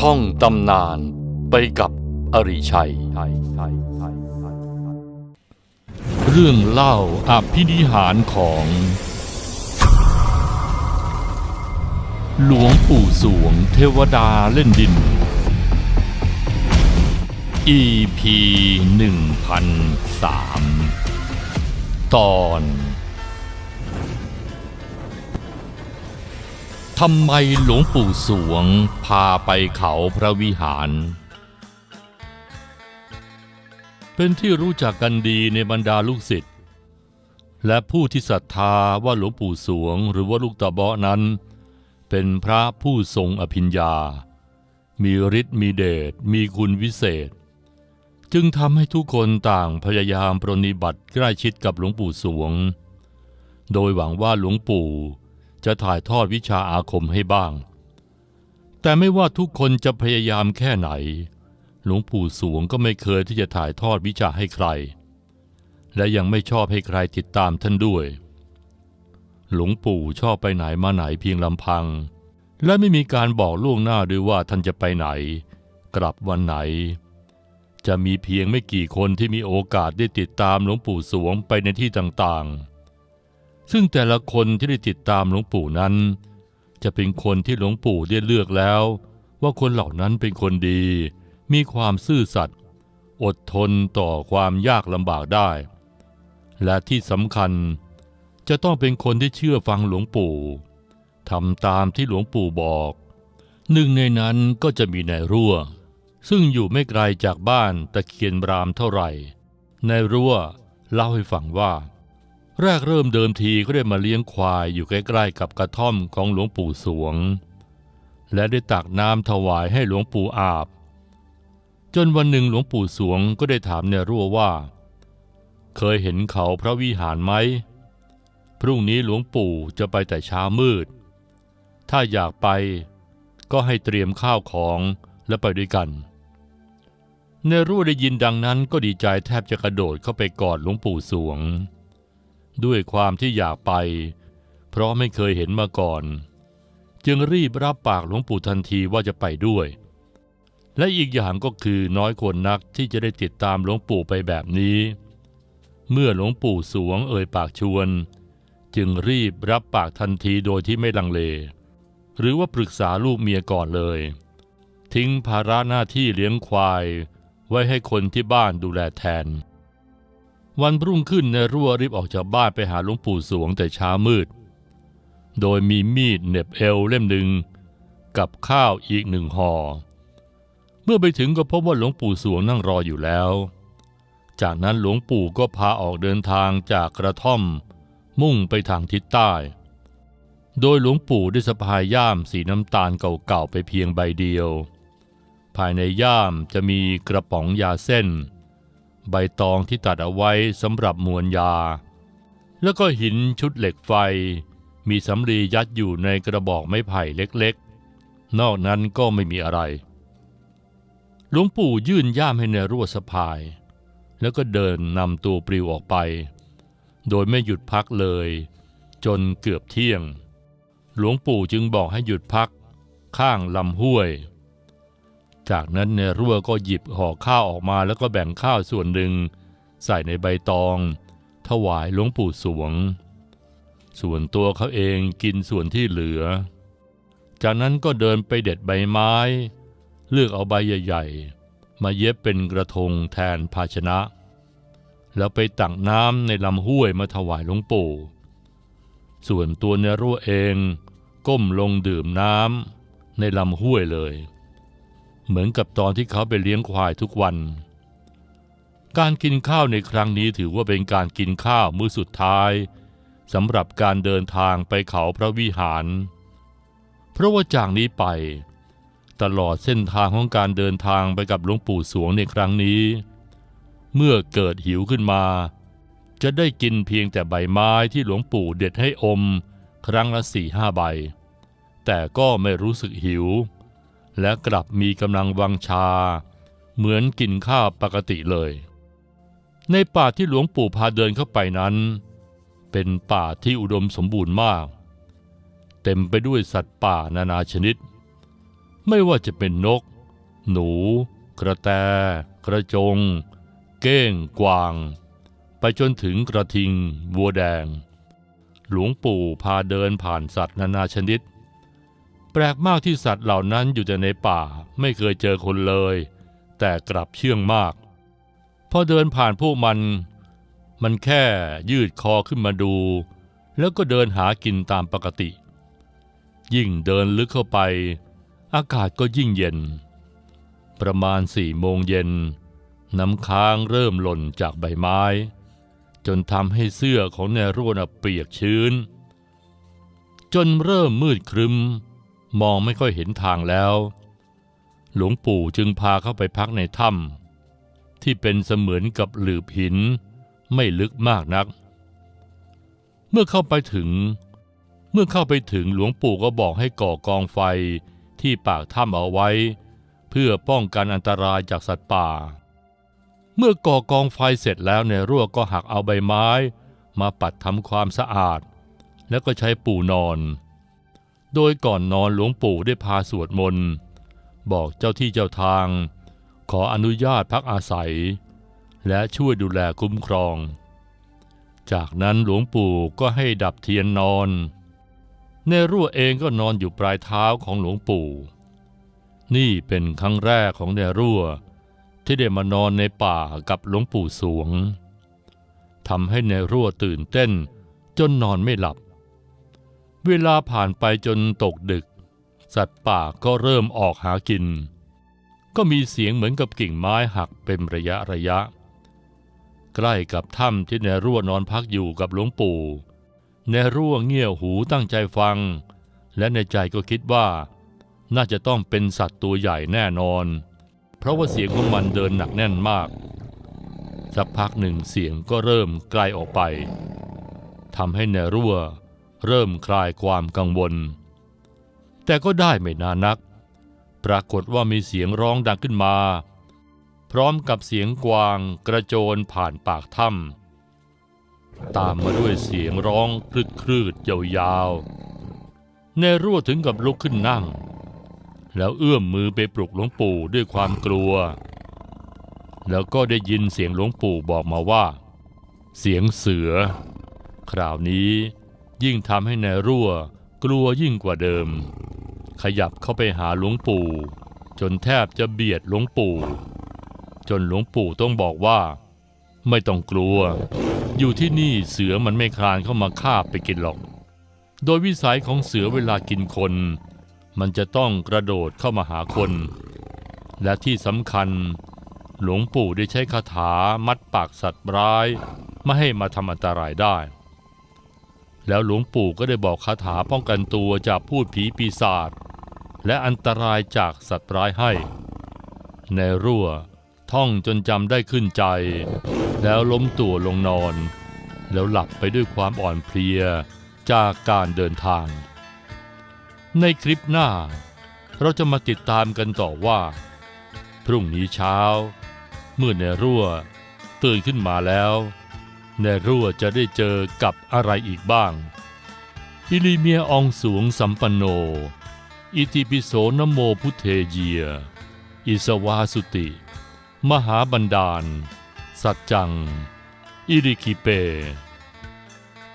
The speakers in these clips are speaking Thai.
ท่องตำนานไปกับอริชัย เรื่องเล่าอภินิหารของ หลวงปู่สวงเทวดาเล่นดิน EP 1003 ตอน ทำไมหลวงปู่สวงพาไปเขาพระวิหาร เป็นที่รู้จักกันดีในบรรดาลูกศิษย์และผู้ที่ศรัทธาว่าหลวงปู่สวงหรือว่าลูกตาเบาะนั้น เป็นพระผู้ทรงอภิญญา มีฤทธิ์มีเดชมีคุณวิเศษ จึงทำให้ทุกคนต่างพยายามปรนิบัติใกล้ชิดกับหลวงปู่สวง โดยหวังว่าหลวงปู่ จะถ่ายทอดวิชาอาคมให้บ้าง แต่ไม่ว่าทุกคนจะพยายามแค่ไหน หลวงปู่สวงก็ไม่เคยที่จะถ่ายทอดวิชาให้ใคร และยังไม่ชอบให้ใครติดตามท่านด้วย หลวงปู่ชอบไปไหนมาไหนเพียงลำพัง และไม่มีการบอกล่วงหน้าด้วยว่าท่านจะไปไหน กลับวันไหน จะมีเพียงไม่กี่คนที่มีโอกาสได้ติดตามหลวงปู่สวงไปในที่ต่างๆ ซึ่งแต่ละคนที่ได้ติดตามหลวงปู่นั้น จะเป็นคนที่หลวงปู่ได้เลือกแล้ว ว่าคนเหล่านั้นเป็นคนดี มีความซื่อสัตย์อดทนต่อความยากลำบากได้ และที่สำคัญ จะต้องเป็นคนที่เชื่อฟังหลวงปู่ทำตามที่หลวงปู่บอก หนึ่งในนั้นก็จะมีนายรั่ว ซึ่งอยู่ไม่ไกลจากบ้านตะเคียนรามเท่าไหร่นายรั่วเล่าให้ฟังว่า แรกเริ่มเดิมทีก็ได้มาเลี้ยงควายอยู่ใกล้ๆกับกระท่อมของหลวงปู่สวง และได้ตักน้ำถวายให้หลวงปู่อาบ จนวันหนึ่งหลวงปู่สวงก็ได้ถามเนรั่วว่า เคยเห็นเขาพระวิหารไหม พรุ่งนี้หลวงปู่จะไปแต่เช้ามืด ถ้าอยากไปก็ให้เตรียมข้าวของและไปด้วยกันเนรั่วได้ยินดังนั้นก็ดีใจแทบจะกระโดดเข้าไปกอดหลวงปู่สวง ด้วยความที่อยากไป เพราะไม่เคยเห็นมาก่อน จึงรีบรับปากหลวงปู่ทันทีว่าจะไปด้วย และอีกอย่างก็คือน้อยคนนักที่จะได้ติดตามหลวงปู่ไปแบบนี้ เมื่อหลวงปู่สวงเอ่ยปากชวน จึงรีบรับปากทันทีโดยที่ไม่ลังเล หรือว่าปรึกษาลูกเมียก่อนเลย ทิ้งภาระหน้าที่เลี้ยงควาย ไว้ให้คนที่บ้านดูแลแทน วันรุ่งขึ้นในรั่วรีบออกจากบ้านไปหาหลวงปู่สวงแต่เช้ามืด โดยมีมีดเน็บเอวเล่มหนึ่งกับข้าวอีกหนึ่งห่อ เมื่อไปถึงก็พบว่าหลวงปู่สวงนั่งรออยู่แล้ว จากนั้นหลวงปู่ก็พาออกเดินทางจากกระท่อม มุ่งไปทางทิศใต้ โดยหลวงปู่ได้สะพายย่ามสีน้ำตาลเก่าๆไปเพียงใบเดียว ภายในย่ามจะมีกระป๋องยาเส้น ใบตองที่ตัดเอาไว้สำหรับมวลยา แล้วก็หินชุดเหล็กไฟ มีสำลียัดอยู่ในกระบอกไม้ไผ่เล็กๆ นอกนั้นก็ไม่มีอะไร หลวงปู่ยื่นย่ามให้ในรั่วสะพาย แล้วก็เดินนำตัวปลิวออกไป โดยไม่หยุดพักเลย จนเกือบเที่ยง หลวงปู่จึงบอกให้หยุดพักข้างลำห้วย จากนั้นเนรั่วก็หยิบห่อข้าวออกมาแล้วก็แบ่งข้าวส่วนหนึ่ง ใส่ในใบตอง ถวายหลวงปู่สวง ส่วนตัวเขาเองกินส่วนที่เหลือ จากนั้นก็เดินไปเด็ดใบไม้ เลือกเอาใบใหญ่ๆ มาเย็บเป็นกระทงแทนภาชนะ แล้วไปตักน้ำในลำห้วยมาถวายหลวงปู่ ส่วนตัวเนรั่วเอง ก้มลงดื่มน้ำในลำห้วยเลย เหมือนกับตอนที่เขาไปเลี้ยงควายทุกวัน การกินข้าวในครั้งนี้ถือว่าเป็นการกินข้าวมื้อสุดท้ายสำหรับการเดินทางไปเขาพระวิหาร เพราะว่าจากนี้ไป ตลอดเส้นทางของการเดินทางไปกับหลวงปู่สวงในครั้งนี้ เมื่อเกิดหิวขึ้นมา จะได้กินเพียงแต่ใบไม้ที่หลวงปู่เด็ดให้อม ครั้งละสี่ห้าใบ แต่ก็ไม่รู้สึกหิว และกลับมีกำลังวังชา เหมือนกินข้าวปกติเลย ในป่าที่หลวงปู่พาเดินเข้าไปนั้น เป็นป่าที่อุดมสมบูรณ์มาก เต็มไปด้วยสัตว์ป่านานาชนิด ไม่ว่าจะเป็นนก หนู กระแต กระจง เก้ง กวาง ไปจนถึงกระทิง วัวแดง หลวงปู่พาเดินผ่านสัตว์นานาชนิด ลกมากที่สัตว์เหล่านั้นอยู่แต่ในป่าไม่เคยเจอคนเลย แต่กลับเชื่องมาก พอเดินผ่านพวกมัน มันแค่ยืดคอขึ้นมาดู แล้วก็เดินหากินตามปกติ ยิ่งเดินลึกเข้าไป อากาศก็ยิ่งเย็น ประมาณสี่โมงเย็น น้ำค้างเริ่มหล่นจากใบไม้ จนทำให้เสื้อของแนร่วนเปียกชื้น จนเริ่มมืดครึ้ม มองไม่ค่อยเห็นทางแล้ว หลวงปู่จึงพาเข้าไปพักในถ้ำที่เป็นเสมือนกับหลืบหิน ไม่ลึกมากนัก เมื่อเข้าไปถึง เมื่อเข้าไปถึงหลวงปู่ก็บอกให้ก่อกองไฟที่ปากถ้ำเอาไว้ เพื่อป้องกันอันตรายจากสัตว์ป่า เมื่อก่อกองไฟเสร็จแล้วในรั่วก็หักเอาใบไม้ มาปัดทำความสะอาด แล้วก็ใช้ปูนอน โดยก่อนนอนหลวงปู่ได้พาสวดมนต์บอกเจ้าที่เจ้าทาง ขออนุญาตพักอาศัย และช่วยดูแลคุ้มครอง จากนั้นหลวงปู่ก็ให้ดับเทียนนอนเนรั่วเองก็นอนอยู่ปลายเท้าของหลวงปู่ นี่เป็นครั้งแรกของเนรั่ว ที่ได้มานอนในป่ากับหลวงปู่สวงทำให้เนรั่วตื่นเต้นจนนอนไม่หลับ เวลาผ่านไปจนตกดึก สัตว์ป่าก็เริ่มออกหากิน ก็มีเสียงเหมือนกับกิ่งไม้หักเป็นระยะระยะ ใกล้กับถ้ำที่เนรั่วนอนพักอยู่กับหลวงปู่เนรั่วเงี่ยวหูตั้งใจฟัง และในใจก็คิดว่า น่าจะต้องเป็นสัตว์ตัวใหญ่แน่นอน เพราะว่าเสียงของมันเดินหนักแน่นมากสักพักหนึ่งเสียงก็เริ่มไกลออกไปทำให้เนรั่ว เริ่มคลายความกังวล แต่ก็ได้ไม่นานนัก ปรากฏว่ามีเสียงร้องดังขึ้นมา พร้อมกับเสียงกวางกระโจนผ่านปากถ้ำตามมาด้วยเสียงร้องคลืดคลืดยาวๆเนรั่วถึงกับลุกขึ้นนั่ง แล้วเอื้อมมือไปปลุกหลวงปู่ด้วยความกลัว แล้วก็ได้ยินเสียงหลวงปู่บอกมาว่า เสียงเสือ คราวนี้ ยิ่งทำให้นายรั่วกลัวยิ่งกว่าเดิม ขยับเข้าไปหาหลวงปู่ จนแทบจะเบียดหลวงปู่ จนหลวงปู่ต้องบอกว่า ไม่ต้องกลัว อยู่ที่นี่เสือมันไม่คลานเข้ามาคาบไปกินหรอก โดยวิสัยของเสือเวลากินคน มันจะต้องกระโดดเข้ามาหาคน และที่สำคัญ หลวงปู่ได้ใช้คาถามัดปากสัตว์ร้าย ไม่ให้มาทำอันตรายได้ แล้วหลวงปู่ก็ได้บอกคาถาป้องกันตัวจากพูดผีปีศาจและอันตรายจากสัตว์ร้ายให้ ในรั่วท่องจนจำได้ขึ้นใจ แล้วล้มตัวลงนอน แล้วหลับไปด้วยความอ่อนเพลียจากการเดินทาง ในคลิปหน้า เราจะมาติดตามกันต่อว่า พรุ่งนี้เช้า เมื่อเนรั่วตื่นขึ้นมาแล้ว เนรั่วจะได้เจอกับอะไรอีกบ้าง อิลิเมียองสวงสัมปันโน อิติปิโสนโมพุเทเยีย อิสวาสุติ มหาบันดาล สัจจัง อิริคิเป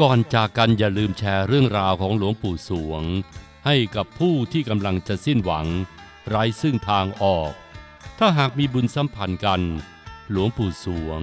ก่อนจากกันอย่าลืมแชร์เรื่องราวของหลวงปู่สวง ให้กับผู้ที่กำลังจะสิ้นหวัง ไร้ซึ่งทางออก ถ้าหากมีบุญสัมพันธ์กัน หลวงปู่สวง